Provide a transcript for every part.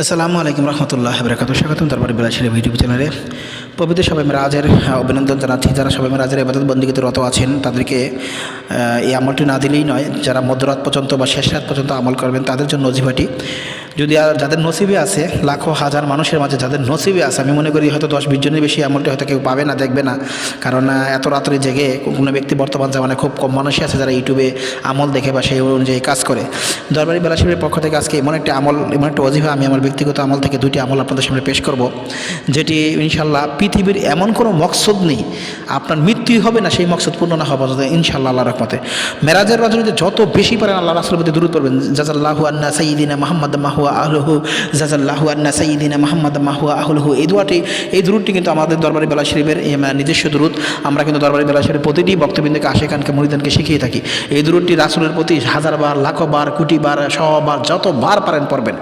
আসসালামু আলাইকুম রহমতুল্লাহ বরকাত স্বাগতম তারপরে বিলাসের ইউটিউব চ্যানেলে। পবিত্র সবাই মেরাজের অভিনন্দন জানাচ্ছি। যারা সবাই মেরাজের এবাদত বন্দীগীতে রত আছেন, তাদেরকে এই আমলটি না দিলেই নয়। যারা মধ্যরাত পর্যন্ত বা শেষ রাত পর্যন্ত আমল করবেন, তাদের জন্য অজিফাটি যদি আর যাদের নসিবে আছে, লাখো হাজার মানুষের মাঝে যাদের নসিবে আছে, আমি মনে করি হয়তো দশ বিশ জনের বেশি আমলটি হয়তো কেউ পাবে না, দেখবে না। কারণ এত রাত্রে জেগে কোনো ব্যক্তি বর্তমান জামানে খুব কম মানুষই আছে যারা ইউটিউবে আমল দেখে বা সেই অনুযায়ী কাজ করে। দরবারি বেলাশিবের পক্ষ থেকে আজকে এমন একটা আমল, এমন একটা অজিফা আমি আমার ব্যক্তিগত আমল থেকে দুইটি আমল আপনাদের সামনে পেশ করব, যেটি ইনশাল্লাহ পৃথিবীর এমন কোনো মকসদ নেই, আপনার মৃত্যুই হবে না, সেই মকসদ পূর্ণ না হওয়া ইনশাল্লাহ আল্লাহ রহমতে। মেরাজের রজনীতে যত বেশি পারেন আল্লাহ রাসুলের প্রতি দূর করবেন। জাজাল্লাহু আন্না সাইদিনা মাহমদ আহলহু জাজাল্লাহু আন্না মাহমদ মাহুয়া আহলহু। এই দোয়াটি, এই কিন্তু আমাদের বেলা শরীফের নিজস্ব আমরা কিন্তু দরবারি বেলা শরীফের প্রতিটি বক্তবিন্দুকে মরিদানকে শিখিয়ে থাকি। এই দূরটি রাসুলের প্রতি হাজার বার লাখো বার কোটি বার শবার যতবার পারেন পড়বেন।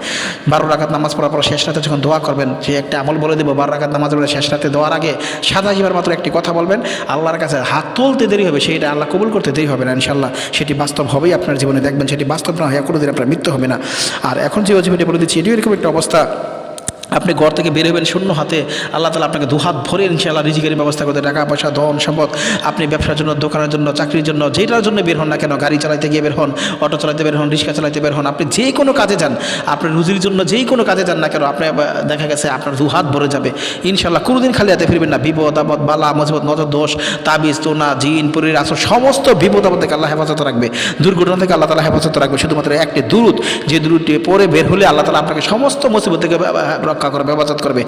বারো রাখাত নামাজ পড়ার পর শেষ রাতে যখন দোয়া করবেন, সে একটা আমল বলে দেবো, বারো রাখাত নামাজ পড়ে শেষ রাতে দেওয়ার আগে সাতাশিবার মাত্র একটি কথা বলবেন, আল্লাহর কাছে হাত তুলতে দেরি হবে সেইটা আল্লাহ কবুল করতে দেরি হবে না ইনশাল্লাহ সেটি বাস্তব হবেই, আপনার জীবনে দেখবেন, সেটি বাস্তব না হয় কোনোদিন আপনার মৃত্যু হবে না। আর এখন যে অজিবিটি বলে দিচ্ছি এটিও এরকম একটা অবস্থা। আপনি ঘর থেকে বের হবেন শূন্য হাতে, আল্লাহ তালা আপনাকে দুহাত ভরে ইনশাআল্লাহ রিজিকের ব্যবস্থা করতে, টাকা পয়সা, ধন, সম্পদ, আপনি ব্যবসার জন্য, দোকানের জন্য, চাকরির জন্য, যেটার জন্য বের হন না কেন, গাড়ি চালাইতে গিয়ে বের হন, অটো চালাতে বের হন, রিক্সা চালাতে বের হন, আপনি যে কোনো কাজে যান আপনি রুজির জন্য যেই কোনো কাজে যান না কেন, আপনি দেখা গেছে আপনার দুহাত ভরে যাবে। ইনশাল্লাহ কোনোদিন খালি হাতে ফিরবেন না, বিপদ, আপদ, বালা, মজবত, নজর, দোষ, তাবিজ, তোনা, জিন, পুরীর, আসর, সমস্ত বিপদ আপদ থেকে আল্লাহ হেফাজত রাখবে। দুর্ঘটনা থেকে আল্লাহ তালা হেফাজত রাখবে, শুধুমাত্র একটি দূরত যে দূরটি পরে বের হলে আল্লাহ তালা আপনাকে সমস্ত মুসিবত থেকে রক্ষা করবে হেফাজত করবে।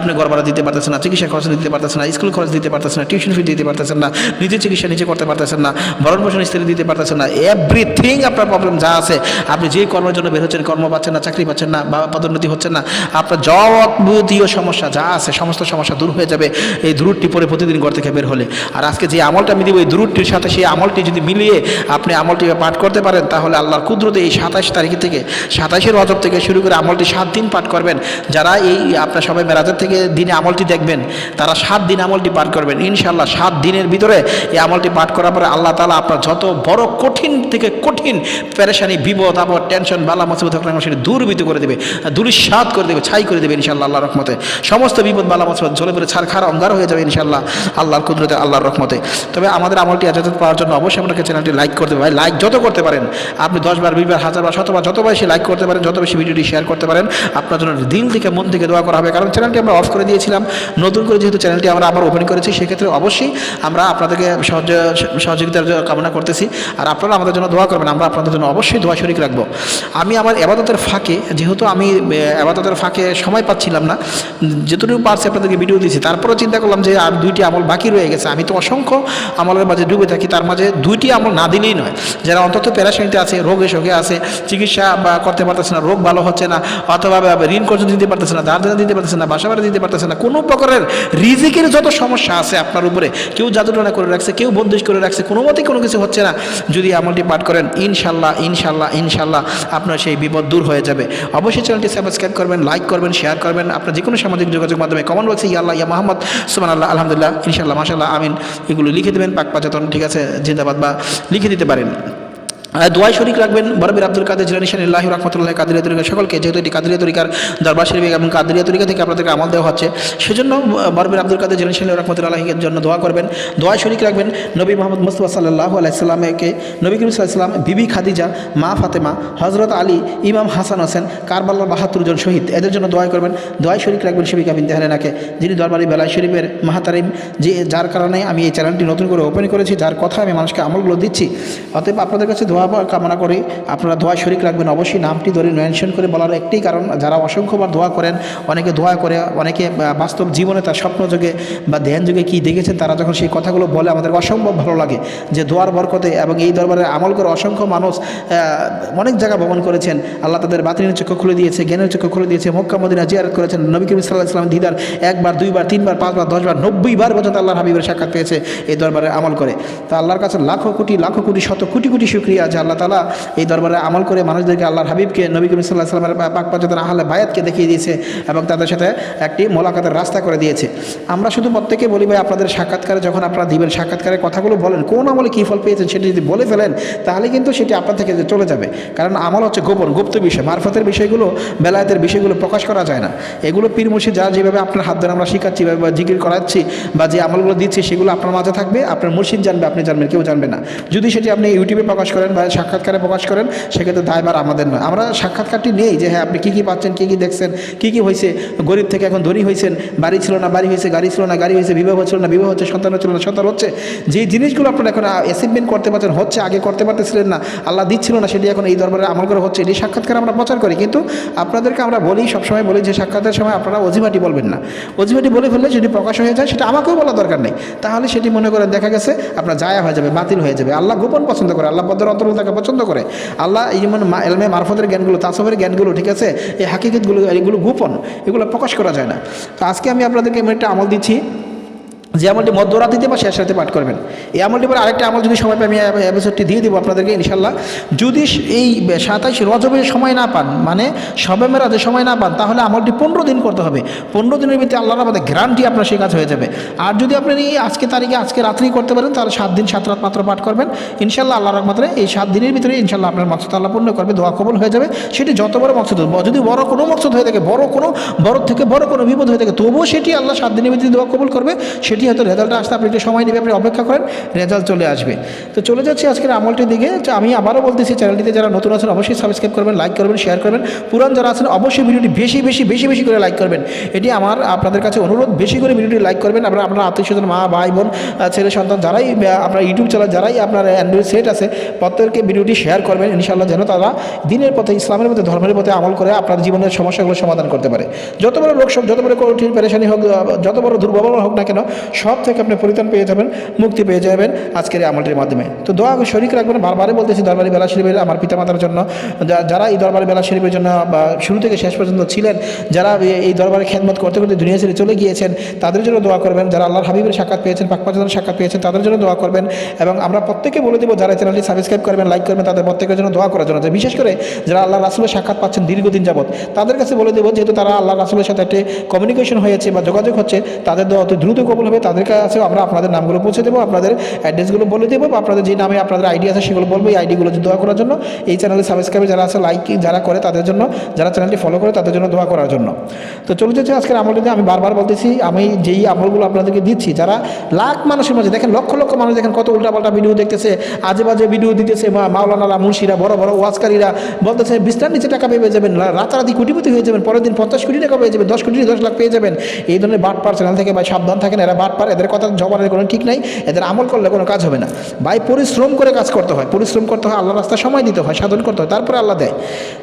আপনি ঘর ভাড়া দিতে পারতেছেন না, চিকিৎসা খরচ দিতে পারতেছেন না স্কুল খরচ দিতে পারতেছেন না টিউশন ফি দিতে পারতেছেন না, নিজে চিকিৎসা নিজে করতে পারতেছেন না, ভরণ পোষণ স্ত্রী দিতে পারতেছেন না এভরিথিং আপনার প্রবলেম যা আছে, আপনি যে কর্মের জন্য বের হচ্ছেন, কর্ম পাচ্ছেন না, চাকরি পাচ্ছেন না, বা পদোন্নতি হচ্ছে না, আপনার যাবতীয় সমস্যা যা আছে, সমস্ত সমস্যা দূর হয়ে যাবে এই দূরটি পরে প্রতিদিন ঘর থেকে বের হলে। আর আজকে যে আমলটা আমি দিব, এই দূরটির সাথে সেই আমলটি যদি মিলিয়ে আপনি আমলটি পাঠ করতে পারেন, তাহলে আল্লাহর কুদরতে এই সাতাশ তারিখ থেকে, সাতাশের অজব থেকে শুরু করে আমলটি সাত দিন পাঠ করবেন। যারা এই আপনার সবাই মেরাজের থেকে দিনে আমলটি দেখবেন, তারা সাত দিন আমলটি পাঠ করবেন। ইনশাল্লাহ সাত দিনের ভিতরে এই আমলটি পাঠ করার পরে আল্লাহ তালা আপনার যত বড় কঠিন থেকে কঠিন পেরেশানি, বিপদ, আপদ, টেনশন, বালা, মুসিবত থাকলে সেটি দূরবিত করে দেবে দুরিস্বাদ করে দেবে, ছাই করে দেবে ইনশাল্লাহ আল্লাহর রহমতে। সমস্ত বিপদ, বালা, মুসিবত, ঝলে পরে ছাড়খার অঙ্গার হয়ে যাবে ইনশাল্লাহ আল্লাহর কুদরতে, আল্লাহর রহমতে। তবে আমাদের আমলটি আজাদ পাওয়ার জন্য অবশ্যই আপনাকে চ্যানেলটি লাইক করতে ভাই, লাইক যত করতে পারেন, আপনি দশ বার, বিশ বার, হাজার বার, শতবার, যত বেশি লাইক করতে পারেন, যত বেশি ভিডিওটি শেয়ার করতে পারেন, আপনার জন্য দিল থেকে মন থেকে দোয়া করা হবে। কারণ চ্যানেলটি আমরা অফ করে দিয়েছিলাম। নতুন করে যেহেতু চ্যানেলটি আমরা আবার ওপেন করেছি সেক্ষেত্রে অবশ্যই আমরা আপনাদেরকে সহজ সহযোগিতার কামনা করতেছি। আর আপনারা আমাদের জন্য দোয়া করবেন আমরা আপনাদের জন্য অবশ্যই দোয়া শরিক রাখব। আমি আমার এবাদতের ফাঁকে যেহেতু আমি আহ, এবাদতের ফাঁকে সময় পাচ্ছিলাম না যেটুকু পারছি আপনাদেরকে ভিডিও দিয়েছি। তারপরেও চিন্তা করলাম যে আর দুইটি আমল বাকি রয়ে গেছে। আমি তো অসংখ্য আমলের মাঝে ডুবে থাকি তার মাঝে দুইটি আমল না দিলেই নয়। যারা অন্তত প্যারাসাইতে আছে রোগে শোকে আছে চিকিৎসা বা করতে পারতেছে না রোগ ভালো হচ্ছে না অথবা ঋণ কর্জ দিতে পারতেছে না দাঁড় দিতে পারতেছে না, বাসা ভাড়া দিতে পারতেছে না, কোনো প্রকারের রিজিকের যত সমস্যা আছে আপনার উপরে, কেউ জাদুটনা করে রাখছে, কেউ বন্দিশ করে রাখছে, কোনো মতেই কোনো কিছু হচ্ছে না। যদি আমলটি পাঠ করেন, ইনশাল্লাহ ইনশাল্লাহ ইনশাল্লাহ আপনার সেই বিপদ দূর হয়ে যাবে। অবশ্যই চ্যানেলটি সাবস্ক্রাইব করবেন লাইক করবেন শেয়ার করবেন। আপনার যে কোনো সামাজিক যোগাযোগ মাধ্যমে কমেন্ট বক্সে ইয়া আল্লাহ, ইয়া মোহাম্মদ সুমান আল্লাহ আলহামদুলিল্লাহ, ইনশাল্লাহ মাশাল্লাহ আমিন। এগুলো লিখে দেবেন, পাক পাচাতন ঠিক আছে, জিন্দাবাদ বা লিখে দিতে পারেন। দোয়াই শরিক রাখবেন বরবির আব্দুল কাদের জিলানি শাহ রহমতুল্লাহ কাদিরিয়া তরিকা সকলকে যেহেতু এটি কাদিরিয়া তরিকার দরবার শরীফ এবং কাদিরিয়া তরিকা থেকে আপনাদেরকে আমল দেওয়া হচ্ছে, সেজন্য বরবির আব্দুল কাদের জিলানি শাহ রহমতুল্লাহের জন্য দোয়া করবেন। দোয়া শরিক রাখবেন নবী মোহাম্মদ মুস্তফা সাল্লাহ আলাইসাল্লামকে নবী করিম সাল্লাম, বিবি খাদিজা, মা ফাতেমা হজরত আলী, ইমাম হাসান হোসেন কারবাল্লার বাহাত্তর জন শহীদ, এদের জন্য দোয়া করবেন। দোয়াই শরিক রাখবেন শিবিকা বিন তেহারেনাকে যিনি দরবারি বেলায় শরীফের মাহাতারিম, যে যার কারণে আমি এই চ্যানেলটি নতুন করে ওপেন করেছি, যার কথা আমি মানুষকে আমলগুলো দিচ্ছি। অতএব আপনাদের কাছে দোয়া পাওয়ার কামনা করি। আপনারা দোয়া শরিক রাখবেন। অবশ্যই নামটি ধরে মেনশন করে বলার একটি কারণ, যারা অসংখ্যবার দোয়া করেন, অনেকে দোয়া করে, অনেকে বাস্তব জীবনে তার স্বপ্ন যোগে বা ধ্যান যুগে কী দেখেছেন, তারা যখন সেই কথাগুলো বলে, আমাদের অসম্ভব ভালো লাগে যে দোয়ার বরকতে এবং এই দরবারে আমল করে অসংখ্য মানুষ অনেক জায়গা ভ্রমণ করেছেন। আল্লাহ তাদের বাতিনের চক্ষু খুলে দিয়েছে, জ্ঞানের চক্ষু খুলে দিয়েছে, মক্কা মদিনা জিয়ারত করেছেন। নবী করিম সাল্লাহ ইসলাম দিদার একবার, দুইবার, তিনবার, পাঁচবার, দশবার নব্বই বার পর্যন্ত আল্লাহর হাবিবের সাক্ষাৎ পেয়েছে, এই দরবারে আমল করে। তা আল্লাহর কাছে লাখো কোটি লাখো কোটি, শত কোটি কোটি শুক্রিয়া যে আল্লাহ তালা এই দরবারে আমল করে মানুষদেরকে আল্লাহর হাবিবকে নবী করিম সাল্লাহ সাল্লামের পাক পাচতের আহলে বায়াতকে দেখিয়ে দিয়েছে এবং তাদের সাথে একটি মোলাকাতের রাস্তা করে দিয়েছে। আমরা শুধু প্রত্যেকে বলি ভাই, আপনাদের সাক্ষাৎকারে যখন আপনারা দিবেন সাক্ষাৎকারে কথাগুলো বলেন, কোন আমলে কী ফল পেয়েছেন সেটি যদি বলে ফেলেন, তাহলে কিন্তু সেটি আপনার থেকে চলে যাবে। কারণ আমল হচ্ছে গোপন, গুপ্ত বিষয়। মারফতের বিষয়গুলো, বেলায়েতের বিষয়গুলো প্রকাশ করা যায় না। এগুলো পীর মুর্শিদ যা যেভাবে আপনার হাত ধরে আমরা শিখাচ্ছি, বা জিকির করাচ্ছি, বা যে আমলগুলো দিচ্ছি, সেগুলো আপনার মাঝে থাকবে, আপনার মুর্শিদ জানবে, আপনি জানবেন, কেউ জানবে না। যদি সেটি আপনি ইউটিউবে প্রকাশ করেন বা সাক্ষাৎকারে প্রকাশ করেন, সেক্ষেত্রে দায়বার আমাদের নয়। আমরা সাক্ষাৎকারটি নেই যে হ্যাঁ আপনি কী কী পাচ্ছেন, কী কী দেখছেন, কী কী হয়েছে, গরিব থেকে এখন ধনী হয়েছেন, বাড়ি ছিল না, বাড়ি হয়েছে, গাড়ি ছিল না, গাড়ি হয়েছে, বিবাহ ছিল না, বিবাহ হচ্ছে, সন্তান হচ্ছিল না, সন্তান হচ্ছে যে জিনিসগুলো আপনারা এখন অ্যাচিভমেন্ট করতে পারছেন, হচ্ছে, আগে করতে পারতেছিলেন না, আল্লাহ দিচ্ছিল না, সেটি এখন এই দরবারে আমল করে হচ্ছে, এটি সাক্ষাৎকার আমরা প্রচার করি। কিন্তু আপনাদেরকে আমরা বলি, সবসময় বলি যে, সাক্ষাতের সময় আপনারা অজিবাটি বলবেন না। অজিবাটি বলে ফেললে সেটি প্রকাশ হয়ে যায়, সেটা আমাকেও বলা দরকার নেই। তাহলে সেটি মনে করেন, দেখা গেছে, আপনার জায়া হয়ে যাবে, বাতিল হয়ে যাবে। আল্লাহ গোপন পছন্দ করে, আল্লাহ পদের অন্তর্গত তাকে পছন্দ করে। আল্লাহ যেমন এলমে মারফতের জ্ঞানগুলো তাসবের জ্ঞানগুলো, ঠিক আছে? এই হাকিকতগুলো এগুলো গোপন, এগুলো প্রকাশ করা যায় না। তো আজকে আমি আপনাদেরকে এমন একটা আমল দিচ্ছি। যে আমলটি মধ্যরাতিতে বা শেষ রাতে পাঠ করবেন। এই আমলটি পরে আরেকটা আমল যদি সময় পাই, আমি এপিসোডটি দিয়ে দেবো আপনাদেরকে ইনশাল্লাহ যদি এই সাতাইশ রজবের সময় না পান মানে সবে মেরাজে সময় না পান, তাহলে আমলটি পনেরো দিন করতে হবে। পনেরো দিনের ভিতরে আল্লাহর আমাদের গ্যারান্টি আপনার সেই কাজ হয়ে যাবে। আর যদি আপনি এই আজকে তারিখে, আজকে রাত্রি করতে পারেন, তাহলে সাত দিন, সাত রাত মাত্র পাঠ করবেন। ইনশাল্লাহ আল্লাহর রহমতে এই সাত দিনের ভিতরে ইনশাল্লাহ আপনার মকসদ আল্লাহ পূর্ণ করবে, দোয়া কবল হয়ে যাবে। সেটি যত বড় মকসদ যদি বড় কোনো মকসদ হয়ে থাকে, বড় কোনো বড় থেকে বড় কোনো বিপদ হয়ে থাকে, তবুও সেটি আল্লাহ সাত দিনের ভিতরে দোয়া কবল করবে। সেটি হয়তো রেজাল্ট আসতে আপনি একটু সময় নেবে আপনি অপেক্ষা করেন, রেজাল্ট চলে আসবে। তো চলে যাচ্ছি আজকের আমলটির দিকে। আমি আবারও বলতেছি, চ্যানেলটিতে যারা নতুন আছেন, অবশ্যই সাবস্ক্রাইব করবেন, লাইক করবেন, শেয়ার করবেন। পুরান যারা আছেন, অবশ্যই ভিডিওটি বেশি বেশি বেশি বেশি করে লাইক করবেন। এটি আমার, আপনাদের কাছে অনুরোধ, বেশি করে ভিডিওটি লাইক করবেন। আপনার আপনার আত্মীয় স্বজন, মা, ভাই, বোন ছেলে, সন্তান, যারাই আপনার ইউটিউব চ্যানেল, যারাই আপনার অ্যান্ড্রয়েড সেট আছে, প্রত্যেককে ভিডিওটি শেয়ার করবেন। ইনশাআল্লাহ যেন তারা দিনের পথে, ইসলামের মধ্যে, ধর্মের পথে আমল করে আপনার জীবনের সমস্যাগুলো সমাধান করতে পারে। যত বড় লোক যত বড় কঠিন, পেরেশানি হোক যত বড় দুর্বল হোক না কেন সব থেকে আপনি পরিত্রাণ পেয়ে যাবেন, মুক্তি পেয়ে যাবেন আজকের এই আমলটির মাধ্যমে। তো দোয়া শরিক রাখবেন, বারবারই বলতেছি দরবারি বেলা শরীফের আমার পিতামাতার জন্য। যারা এই দরবারি বেলা শরীফের জন্য, বা শুরু থেকে শেষ পর্যন্ত ছিলেন, যারা এই- দরবারে খেদমত করতে করতে দুনিয়া ছেড়ে চলে গিয়েছেন, তাদের জন্য দোয়া করবেন। যারা আল্লাহর হাবিবের সাক্ষাৎ পেয়েছেন পাকপাচারের সাক্ষাৎ পেয়েছেন, তাদের জন্য দোয়া করবেন। এবং আমরা প্রত্যেকে বলে দেবো, যারা চ্যানেলটি সাবস্ক্রাইব করবেন, লাইক করবেন, তাদের প্রত্যেকের জন্য দোয়া করার জন্য। বিশেষ করে যারা আল্লাহ রাসুলের সাক্ষাৎ পাচ্ছেন দীর্ঘদিন যাবৎ, তাদের কাছে বলে দেবো, যেহেতু তারা আল্লাহ রাসুলের সাথে একটি কমিউনিকেশন হয়েছে বা যোগাযোগ হচ্ছে, তাদের দোয়া অত দ্রুত কবল হবে। তাদের কাছেও আমরা আপনাদের নামগুলো পৌঁছে দেবো, আপনাদের অ্যাড্রেসগুলো বলে দেবো, বা আপনাদের যে নামে আপনাদের আইডি আছে সেগুলো বলব। এই আইডিগুলো দোয়া করার জন্য, এই চ্যানেলে সাবস্ক্রাইব যারা আছে লাইক যারা করে তাদের জন্য, যারা চ্যানেলটি ফলো করে তাদের জন্য দোয়া করার জন্য। তো চলে যাচ্ছে আজকের আমলটিতে আমি বারবার বলতেছি, আমি যেই আমলগুলো আপনাদেরকে দিচ্ছি, যারা লাখ মানুষের মাঝে, দেখেন লক্ষ লক্ষ মানুষ দেখেন কত উল্টাপাল্টা ভিডিও দেখতেছে, আজে বাজে ভিডিও দিতেছে, মা মাওলানারা, মুন্সিরা, বড় বড় ওয়াজকারীরা, বলতেছে বিস্তার নিচে টাকা পেয়ে যাবেন রাতারাতি কোটিপতি হয়ে যাবেন, পরের দিন পঞ্চাশ কোটি টাকা পেয়ে যাবেন, দশ কোটি, দশ লাখ পেয়ে যাবেন। এই ধরনের বাট পার চ্যানেল থেকে ভাই সাবধান থাকেন, এরা পার, এদের কথা জবানের কোনো ঠিক নাই, এদের আমল করলে কোনো কাজ হবে না। ভাই, পরিশ্রম করে কাজ করতে হয়। পরিশ্রম করতে হয় আল্লাহ রাস্তা সময় দিতে হয়, সাধন করতে হয়, তারপরে আল্লাহ দেয়।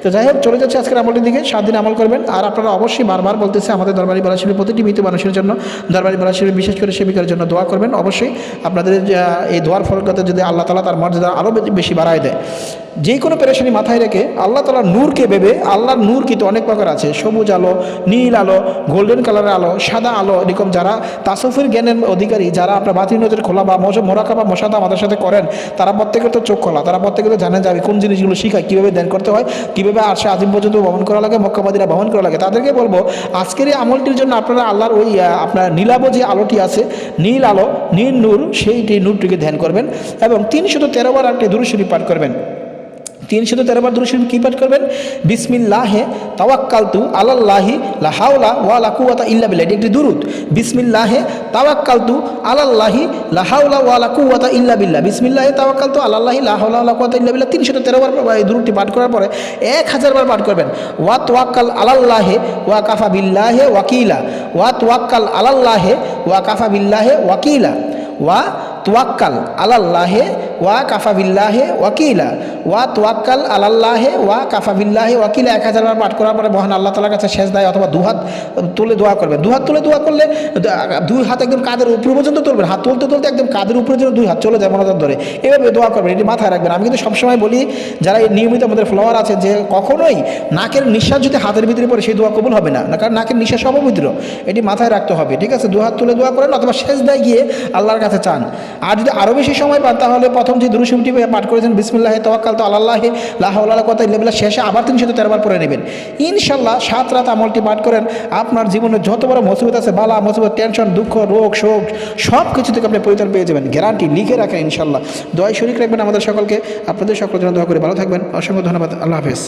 তো যাই হোক, চলে যাচ্ছে আজকের আমলের দিকে। সাত দিন আমল করবেন। আর আপনারা অবশ্যই বারবার বলতেছে, আমাদের দরবারি বেলাশির প্রতিটি মৃত মানুষের জন্য, দরবারি বেলাশির বিশেষ করে সেবিকার জন্য দোয়া করবেন। অবশ্যই আপনাদের এই দোয়ার ফলকতে যদি আল্লাহ তালা তার মর্যাদা আরও বেশি বাড়ায় দেয়। যে কোনো পেরেশানি মাথায় রেখে আল্লাহ তালা নূরকে ভেবে আল্লাহর নূর কিন্তু অনেক প্রকার আছে। সবুজ আলো, নীল আলো গোল্ডেন কালারের আলো, সাদা আলো এরকম যারা তাসফের জ্ঞানের অধিকারী, যারা আপনার বাতিল নজর খোলা বা মোরাকা বা মশাদা আমাদের সাথে করেন, তারা প্রত্যেকের তো চোখ খোলা, তারা প্রত্যেকে তো জানেন যাবে কোন জিনিসগুলো শিখায় কীভাবে ধ্যান করতে হয়, কীভাবে আসে আজিম পর্যন্ত ভ্রমণ করা লাগে মক্কাবাদীরা ভ্রমণ করা লাগে। তাদেরকে বলব, আজকের এই আমলটির জন্য আপনারা আল্লাহর ওই আপনার নীলাব যে আলোটি আছে, নীল আলো, নীল নূর, সেইটি নূরটিকে ধ্যান করবেন এবং তিনশত তেরো বার একটি দুরুশরী পাঠ করবেন। তিনশত তেরো বার দুরুশরীফ কী পাঠ করবেন? বিসমিল্লাহে তাওয়াক্কালতু আলাল্লাহি লাহাউলা ওয়া লা কুওয়াতা ইল্লা বিল্লাহ। একটি দুরুদ। বিসমিল্লাহে তাওয়াক্কালতু আলাল্লাহি লাহাউলা ওয়া লা কুওয়াতা ইল্লা বিল্লাহ। বিসমিল্লাহে তাওয়াক্কালতু আলাল্লাহি লাহাউলা ওয়া লা কুওয়াতা ইল্লা বিল্লাহ। তিনশত তেরো বার এই দুরুদটি পাঠ করার পরে এক হাজার বার পাঠ করবেন। ওয়া তোয়াক্কাল আলাল্লাহে ওয়া কাফা বিল্লাহে ওয়াকিলা। ওয়া তোয়াক্কাল আলাল্লাহে ওয়া কাফা বিল্লাহে ওয়াকিলা। ওয়া তোয়াক্কাল আলাল্লাহে ওয়া কাফা বিল্লাহে ওয়াকিলা। ওয়া তোয়াক্কাল আলাল্লাহে ওয়া কাফা বিল্লাহে ওয়াকিলা। এক হাজার বার পাঠ করার পরে মহান আল্লাহ তালার কাছে শেষ দেয় অথবা দুহাত তুলে দোয়া করবেন। দুহাত তুলে দোয়া করলে দুই হাত একদম কাদের উপর পর্যন্ত তুলবেন। হাত তুলতে তুলতে একদম কাদের উপরে যেন দুই হাত চলে যায় মনোজাত ধরে। এভাবে দোয়া করবেন, এটি মাথায় রাখবেন। আমি কিন্তু সবসময় বলি, যারা এই নিয়মিত আমাদের ফ্লোয়ার আছে যে কখনোই নাকের নিঃশ্বাস যদি হাতের ভিতরে পড়ে, সেই দোয়া কবুল হবে না। কারণ নাকের নিঃশ্বাস অপবিত্র। এটি মাথায় রাখতে হবে, ঠিক আছে? দু হাত তুলে দোয়া করেন অথবা শেষ দেয় গিয়ে আল্লাহর কাছে চান। আর যদি আরও বেশি সময় পান, তাহলে প্রথম যে দুরুশিমটি পাঠ করেছেন, বিসমুল্লাহে তওয়াক্কাল তো আল্লাহ লাহাউল্লাহ কথা লেবেলা শেষে আবার তিনি সেটা তেরোবার পরে নেবেন। ইনশাল্লাহ সাত রাত আমলটি পাঠ করেন, আপনার জীবনে যত বড় মুসিবত আছে, বালা, মুসিবত, টেনশন, দুঃখ, রোগ, শোক সব কিছু থেকে আপনি পরিত্রাণ পেয়ে যাবেন, গ্যারান্টি লিখে রাখেন ইনশাল্লাহ দয় শরিক রাখবেন আমাদের সকলকে, আপনাদের সকলের জন্য দয়া করে, ভালো থাকবেন, অসংখ্য ধন্যবাদ, আল্লাহ হাফেজ।